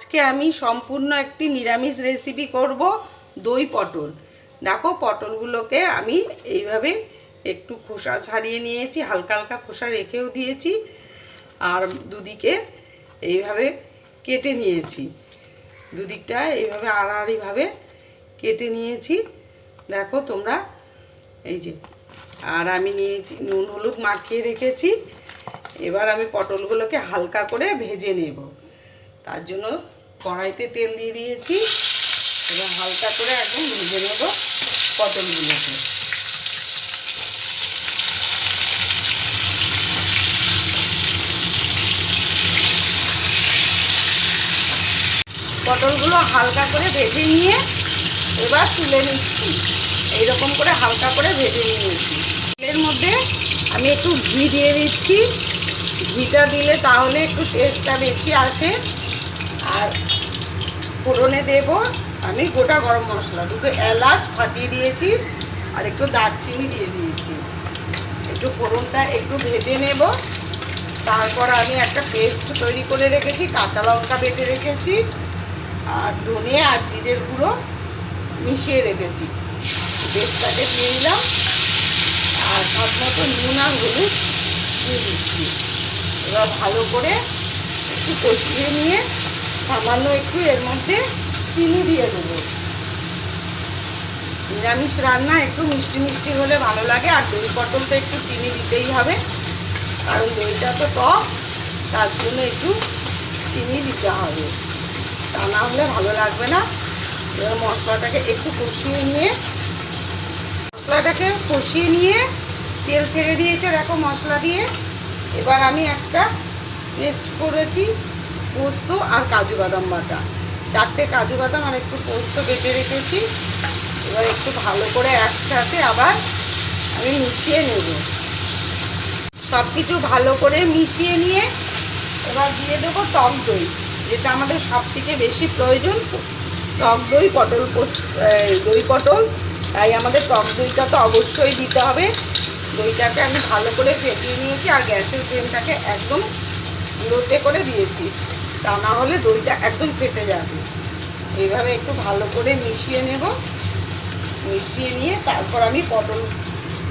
আজকে আমি সম্পূর্ণ একটি নিরামিষ রেসিপি করব দই পটল। দেখো পটলগুলোকে আমি এইভাবে একটু খোসা ছাড়িয়ে নিয়েছি, হালকা হালকা খোসা রেখেও দিয়েছি আর দুদিকে এইভাবে কেটে নিয়েছি। দুদিকটা এইভাবে আড়াআড়িভাবে কেটে নিয়েছি। দেখো তোমরা এই যে, আর আমি নিয়েছি, নুন হলুদ মাখিয়ে রেখেছি। এবার আমি পটলগুলোকে হালকা করে ভেজে নেব। তার জন্য কড়াইতে তেল দিয়ে দিয়েছি এবার হালকা করে একদম ভেজে নেব পটলগুলোকে। পটলগুলো হালকা করে ভেজে নিয়ে এবার তুলে নিচ্ছি। এইরকম করে হালকা করে ভেজে নিয়েছি তেলের মধ্যে আমি একটু ঘি দিয়ে দিচ্ছি। ঘিটা দিলে তাহলে একটু টেস্টটা বেশি আসে। আর ফোড়নে দেব আমি গোটা গরম মশলা। দুটো এলাচ ফাটিয়ে দিয়েছি আর একটু দারচিনি দিয়ে দিয়েছি। একটু ফোড়নটা একটু ভেজে নেব। তারপর আমি একটা পেস্ট তৈরি করে রেখেছি, কাঁচা লঙ্কা বেটে রেখেছি আর ধনে আর জিরের গুঁড়ো মিশিয়ে রেখেছি। পেস্টটাকে দিয়ে দিলাম। আর সব মতো নুন আর হলুদ দিয়ে দিচ্ছি। এবার ভালো করে একটু কষিয়ে নিয়ে সামান্য একটু এর মধ্যে চিনি দিয়ে দেবো। নিরামিষ রান্না একটু মিষ্টি মিষ্টি হলে ভালো লাগে, আর দই পটল তো একটু চিনি দিতেই হবে। কারণ দইটা তো টক, তার জন্য একটু চিনি দিতে হবে। তা না হলে ভালো লাগবে না। এবার মশলাটাকে একটু কষিয়ে নিয়ে, মশলাটাকে কষিয়ে নিয়ে তেল ছেড়ে দিয়েছে, দেখো মশলা দিয়ে। এবার আমি একটা পেস্ট করেছি। পোস্ত আর কাজু বাদাম বাটা। চারটে কাজু বাদাম আর একটু পোস্ত বেটে রেখেছি। এবার একটু ভালো করে একসাথে আবার আমি মিশিয়ে নেব। সব কিছু ভালো করে মিশিয়ে নিয়ে এবার দিয়ে দেবো টক দই, যেটা আমাদের সব থেকে বেশি প্রয়োজন। টক দই, পটল পোস্ত দই পটল, তাই আমাদের টক দইটা তো অবশ্যই দিতে হবে। দইটাকে আমি ভালো করে ফেটিয়ে নিয়েছি আর গ্যাসের ফ্লেমটাকে একদম লোতে করে দিয়েছি। তা না হলে দইটা একদম ফেটে যাবে। এইভাবে একটু ভালো করে মিশিয়ে নেব। মিশিয়ে নিয়ে তারপর আমি পটল,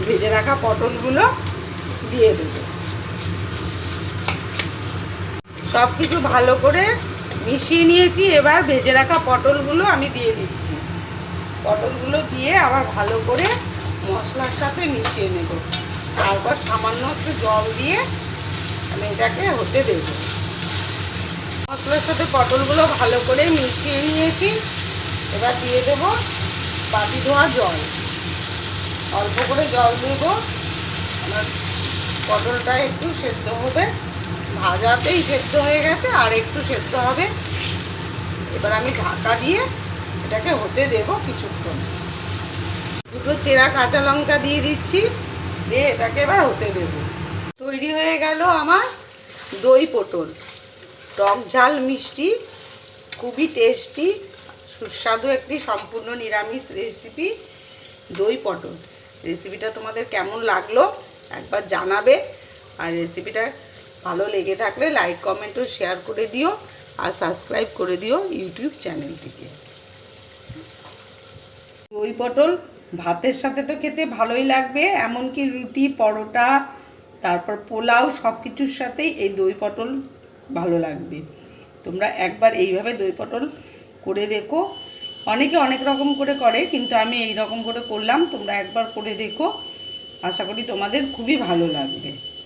ভেজে রাখা পটলগুলো দিয়ে দেবো। সব কিছু ভালো করে মিশিয়ে নিয়েছি। এবার ভেজে রাখা পটলগুলো আমি দিয়ে দিচ্ছি। পটলগুলো দিয়ে আবার ভালো করে মশলার সাথে মিশিয়ে নেব। তারপর সামান্য একটু জল দিয়ে আমি এটাকে হতে দেব। মশলার সাথে পটলগুলো ভালো করে মিশিয়ে নিয়েছি। এবার দিয়ে দেব বাটি ধোয়া জল। অল্প করে জল দেব। আমার পটলটা একটু সেদ্ধ হবে। ভাজাতেই সেদ্ধ হয়ে গেছে, আর একটু সেদ্ধ হবে। এবার আমি ঢাকা দিয়ে এটাকে হতে দেব কিছুক্ষণ। দুটো চেরা কাঁচা লঙ্কা দিয়ে দিচ্ছি, দিয়ে এটাকে এবার হতে দেব। তৈরি হয়ে গেল আমার দই পটল। টক ঝাল, মিষ্টি, খুবই টেস্টি সুস্বাদু একটি সম্পূর্ণ নিরামিষ রেসিপি দই, পটল। রেসিপিটা তোমাদের কেমন লাগল একবার জানাবে। আর রেসিপিটা ভালো লেগে থাকলে লাইক কমেন্ট ও শেয়ার করে দিও আর সাবস্ক্রাইব করে দিও ইউটিউব চ্যানেলটিকে দই, পটল ভাতের সাথে তো খেতে ভালোই লাগবে, এমনকি রুটি, পরোটা, তারপর পোলাও সব কিছুর সাথেই এই দই, পটল ভালো লাগবে। তোমরা একবার এইভাবে দই পটল করে দেখো। অনেকে অনেক রকম করে করে, কিন্তু আমি এই রকম করে করলাম। তোমরা একবার করে দেখো। আশা করি তোমাদের খুবই ভালো লাগবে।